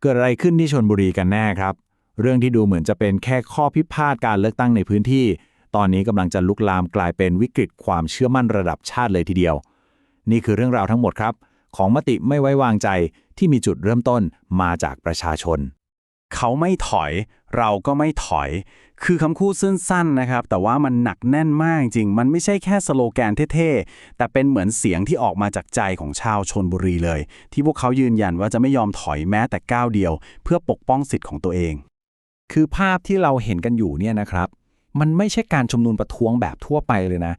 เกิดอะไรขึ้นที่ชนบุรีกันแน่ครับ เรื่องที่ดูเหมือนจะเป็นแค่ข้อพิพาทการเลือกตั้งในพื้นที่ ตอนนี้กำลังจะลุกลามกลายเป็นวิกฤตความเชื่อมั่นระดับชาติเลยทีเดียว นี่คือเรื่องราวทั้งหมดครับ ของมติไม่ไว้วางใจที่มีจุดเริ่มต้นมาจากประชาชน เขาไม่ถอย เราก็ไม่ถอย คือคำพูดสั้นๆนะครับ แต่ว่ามันหนักแน่นมากจริง มันไม่ใช่แค่สโลแกนเท่ๆ แต่เป็นเหมือนเสียงที่ออกมาจากใจของชาวชนบุรีเลย ที่พวกเขายืนยันว่าจะไม่ยอมถอยแม้แต่ก้าวเดียว เพื่อปกป้องสิทธิ์ของตัวเอง คือภาพที่เราเห็นกันอยู่เนี่ยนะครับ มันไม่ใช่การชุมนุมประท้วงแบบทั่วไปเลยนะ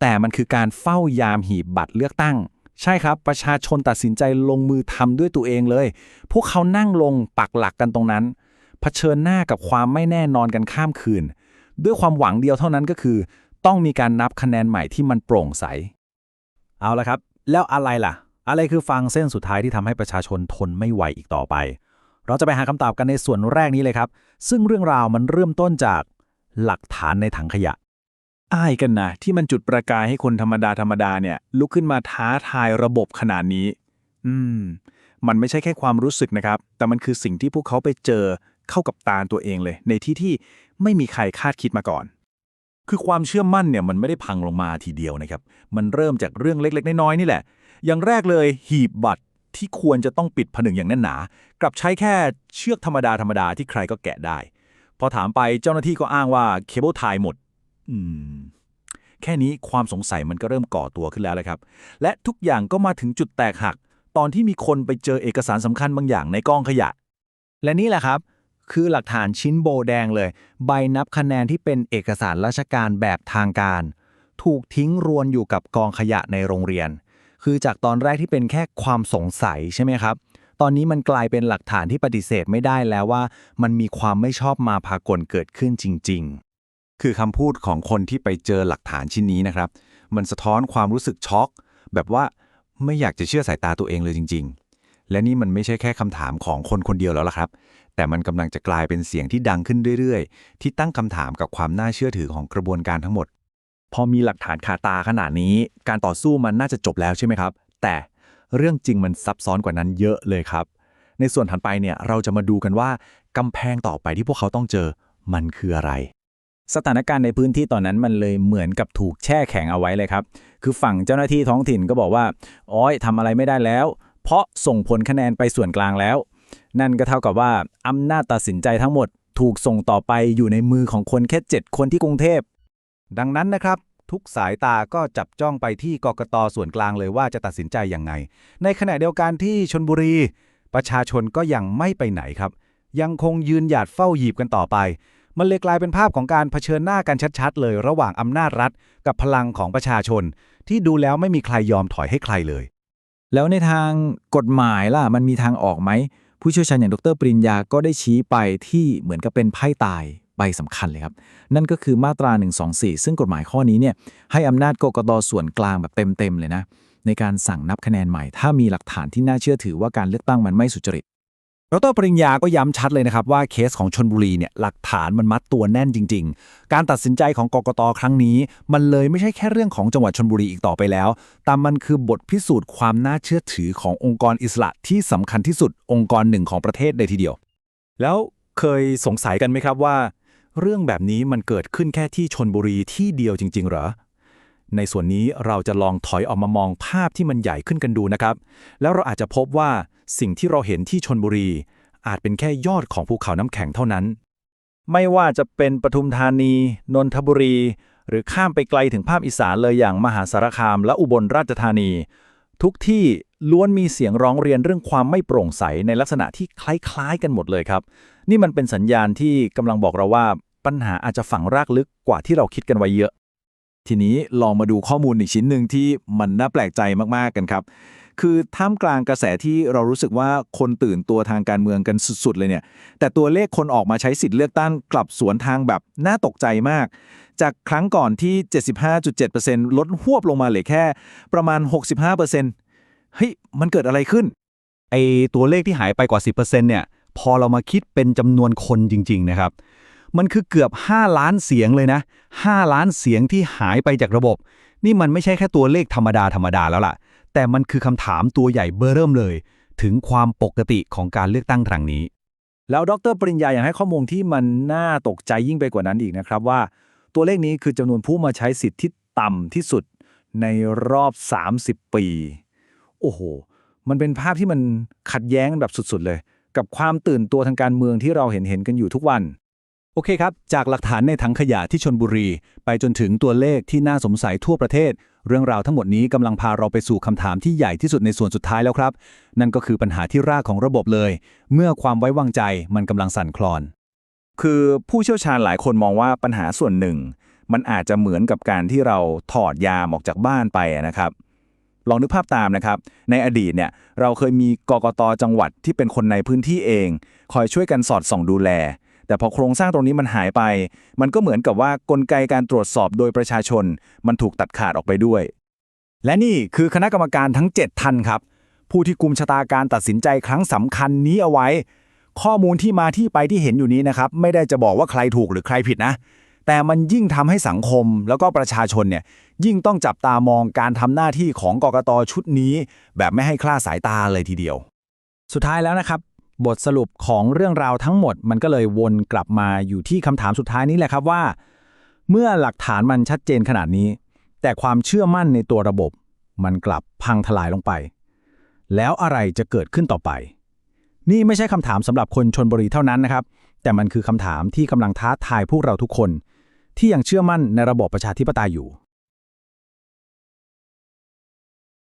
แต่มันคือการเฝ้ายามหีบบัตรเลือกตั้งใช่ครับ ประชาชนตัดสินใจลงมือทำด้วยตัวเองเลย พวกเขานั่งลงปักหลักกันตรงนั้น เผชิญหน้ากับความไม่แน่นอนกันข้ามคืน ด้วยความหวังเดียวเท่านั้นก็คือ ต้องมีการนับคะแนนใหม่ที่มันโปร่งใส เอาละครับ แล้วอะไรล่ะ อะไรคือฟังเส้นสุดท้ายที่ทำให้ประชาชนทนไม่ไหวอีกต่อไป เราจะไปหาคำตอบกันในส่วนแรกนี้เลยครับ ซึ่งเรื่องราวมันเริ่มต้นจากหลักฐานในถังขยะอ้ายกันนะที่มันจุดประกายให้คนธรรมดาธรรมดาเนี่ย ลุกขึ้นมาท้าทายระบบขนาดนี้ อืม มันไม่ใช่แค่ความรู้สึกนะครับ แต่มันคือสิ่งที่พวกเขาไปเจอ เข้ากับตาตัวเองเลย ในที่ที่ไม่มีใครคาดคิดมาก่อน คือความเชื่อมั่นเนี่ยมันไม่ได้พังลงมาทีเดียวนะครับ มันเริ่มจากเรื่องเล็กๆ น้อยๆนี่แหละ อย่างแรกเลยหีบบัตรที่ควรจะต้องปิดผนึกอย่างแน่นหนา กลับใช้แค่เชือกธรรมดาธรรมดาที่ใครก็แกะได้ พอถามไปเจ้าหน้าที่ก็อ้างว่าเคเบิลไทยหมด อืม แค่นี้ความสงสัยมันก็เริ่มก่อตัวขึ้นแล้วเลยครับ และทุกอย่างก็มาถึงจุดแตกหัก ตอนที่มีคนไปเจอเอกสารสำคัญบางอย่างในกองขยะ และนี่แหละครับ คือหลักฐานชิ้นโบแดงเลย ใบนับคะแนนที่เป็นเอกสารราชการแบบทางการ ถูกทิ้งรวนอยู่กับกองขยะในโรงเรียน คือจากตอนแรกที่เป็นแค่ความสงสัยใช่ไหมครับ ตอนนี้มันกลายเป็นหลักฐานที่ปฏิเสธไม่ได้แล้วว่า มันมีความไม่ชอบมาพากลเกิดขึ้นจริง ๆ คือคำพูดของคนที่ไปเจอหลักฐานชิ้นนี้นะครับ มันสะท้อนความรู้สึกช็อก แบบว่าไม่อยากจะเชื่อสายตาตัวเองเลยจริง ๆ และนี่มันไม่ใช่แค่คำถามของคนคนเดียวแล้วล่ะครับ แต่มันกำลังจะกลายเป็นเสียงที่ดังขึ้นเรื่อยๆ ที่ตั้งคำถามกับความน่าเชื่อถือของกระบวนการทั้งหมด พอมีหลักฐานคาตาขนาดนี้ การต่อสู้มันน่าจะจบแล้วใช่ไหมครับ แต่เรื่องจริงมันซับซ้อนกว่านั้นเยอะเลยครับ ในส่วนถัดไปเนี่ยเราจะมาดูกันว่ากำแพงต่อไปที่พวกเขาต้องเจอมันคืออะไร สถานการณ์ในพื้นที่ตอนนั้นมันเลยเหมือนกับถูกแช่แข็งเอาไว้เลยครับ คือฝั่งเจ้าหน้าที่ท้องถิ่นก็บอกว่า อ้อยทำอะไรไม่ได้แล้ว เพราะส่งผลคะแนนไปส่วนกลางแล้ว นั่นก็เท่ากับว่าอำนาจตัดสินใจทั้งหมดถูกส่งต่อไปอยู่ในมือของคนแค่ 7 คนที่กรุงเทพ ดังนั้นนะครับ ทุกสายตาก็จับจ้องไปที่กกตส่วนกลางเลยว่าจะตัดสินใจยังไง ในขณะเดียวกันที่ชนบุรี ประชาชนก็ยังไม่ไปไหนครับ ยังคงยืนหยัดเฝ้าหยีบกันต่อไป มันเลยกลายเป็นภาพของการเผชิญหน้ากันชัดๆ เลยระหว่างอำนาจรัฐ กับพลังของประชาชน ที่ดูแล้วไม่มีใครยอมถอยให้ใครเลย แล้วในทางกฎหมายล่ะมันมีทางออกไหม ผู้เชี่ยวชาญอย่างดรปริญญาก็ได้ชี้ไปที่เหมือนกับเป็นไพ่ตายใบสำคัญเลยครับ นั่นก็คือมาตรา 124 ซึ่งกฎหมายข้อนี้เนี่ยให้อำนาจกกตส่วนกลางแบบเต็มๆเลยนะ ในการสั่งนับคะแนนใหม่ ถ้ามีหลักฐานที่น่าเชื่อถือว่าการเลือกตั้งมันไม่สุจริต ดรปริญญาก็ย้ำชัดเลยนะครับว่าเคสของชนบุรีเนี่ยหลักฐานมันมัดตัวแน่นจริง ๆ การตัดสินใจของกกตครั้งนี้ มันเลยไม่ใช่แค่เรื่องของจังหวัดชนบุรีอีกต่อไปแล้ว แต่มันคือบทพิสูจน์ความน่าเชื่อถือขององค์กรอิสระที่สำคัญที่สุดองค์กรหนึ่งของประเทศเลยทีเดียว แล้วเคยสงสัยกันไหมครับว่า เรื่องแบบนี้มันเกิดขึ้นแค่ที่ชนบุรีที่เดียวจริง ๆ เหรอในส่วนนี้เราจะลองถอยออกมามองภาพที่มันใหญ่ขึ้นกันดูนะครับ แล้วเราอาจจะพบว่า สิ่งที่เราเห็นที่ชนบุรี อาจเป็นแค่ยอดของภูเขาน้ำแข็งเท่านั้น ไม่ว่าจะเป็นปทุมธานี นนทบุรี หรือข้ามไปไกลถึงภาคอีสานเลยอย่างมหาสารคามและอุบลราชธานี ทุกที่ล้วนมีเสียงร้องเรียนเรื่องความไม่โปร่งใสในลักษณะที่คล้ายๆกันหมดเลยครับ นี่มันเป็นสัญญาณที่กำลังบอกเราว่าปัญหาอาจจะฝังรากลึกกว่าที่เราคิดกันไว้เยอะ ทีนี้ลองมาดูข้อมูลอีกชิ้นหนึ่งที่มันน่าแปลกใจมากๆกันครับ คือท่ามกลางกระแสที่เรารู้สึกว่าคนตื่นตัวทางการเมืองกันสุด ๆ เลยเนี่ย แต่ตัวเลขคนออกมาใช้สิทธิ์เลือกตั้งกลับสวนทางแบบน่าตกใจมาก จากครั้งก่อนที่ 75.7%ลดหวบลงมาเหลือแค่ประมาณ 65%เฮ้ยมันเกิดอะไรขึ้น ไอตัวเลขที่หายไปกว่า 10%เนี่ยพอเรามาคิดเป็นจำนวนคนจริง ๆ นะครับ มันคือเกือบ 5 ล้านเสียงเลยนะ 5 ล้านเสียงที่หายไปจากระบบ นี่มันไม่ใช่แค่ตัวเลขธรรมดาธรรมดาแล้วล่ะ แต่มันคือคำถามตัวใหญ่เบ้อเริ่มเลย ถึงความปกติของการเลือกตั้งครั้งนี้ แล้วดรปริญญาอยังให้ข้อมูลที่มันน่าตกใจยิ่งไปกว่านั้นอีกนะครับว่า ตัวเลขนี้คือจำนวนผู้มาใช้สิทธิ์ที่ต่ำที่สุดในรอบ 30 ปี โอ้โห มันเป็นภาพที่มันขัดแย้งแบบสุดๆเลย กับความตื่นตัวทางการเมืองที่เราเห็นเห็นกันอยู่ทุกวัน โอเคครับ จากหลักฐานในถังขยะที่ชนบุรี ไปจนถึงตัวเลขที่น่าสงสัยทั่วประเทศ เรื่องราวทั้งหมดนี้กำลังพาเราไปสู่คำถามที่ใหญ่ที่สุดในส่วนสุดท้ายแล้วครับ นั่นก็คือปัญหาที่รากของระบบเลย เมื่อความไว้วางใจมันกำลังสั่นคลอน คือผู้เชี่ยวชาญหลายคนมองว่าปัญหาส่วนหนึ่ง มันอาจจะเหมือนกับการที่เราถอดยามออกจากบ้านไปนะครับ ลองนึกภาพตามนะครับ ในอดีตเนี่ยเราเคยมีกกตจังหวัดที่เป็นคนในพื้นที่เอง คอยช่วยกันสอดส่องดูแล แต่พอโครงสร้างตรงนี้มันหายไป มันก็เหมือนกับว่ากลไกการตรวจสอบโดยประชาชน มันถูกตัดขาดออกไปด้วย และนี่คือคณะกรรมการทั้ง 7 ท่านครับ ผู้ที่กุมชะตาการตัดสินใจครั้งสำคัญนี้เอาไว้ ข้อมูลที่มาที่ไปที่เห็นอยู่นี้นะครับ ไม่ได้จะบอกว่าใครถูกหรือใครผิดนะ แต่มันยิ่งทำให้สังคมแล้วก็ประชาชนเนี่ยยิ่งต้องจับตามองการทำหน้าที่ของกกตชุดนี้ แบบไม่ให้คลาดสายตาเลยทีเดียว สุดท้ายแล้วนะครับ บทสรุปของเรื่องราวทั้งหมด มันก็เลยวนกลับมาอยู่ที่คำถามสุดท้ายนี้แหละครับว่า เมื่อหลักฐานมันชัดเจนขนาดนี้ แต่ความเชื่อมั่นในตัวระบบ มันกลับพังทลายลงไป แล้วอะไรจะเกิดขึ้นต่อไป นี่ไม่ใช่คำถามสำหรับคนชนบุรีเท่านั้นนะครับ แต่มันคือคำถามที่กำลังท้าทายพวกเราทุกคน ที่ยังเชื่อมั่นในระบบประชาธิปไตยอยู่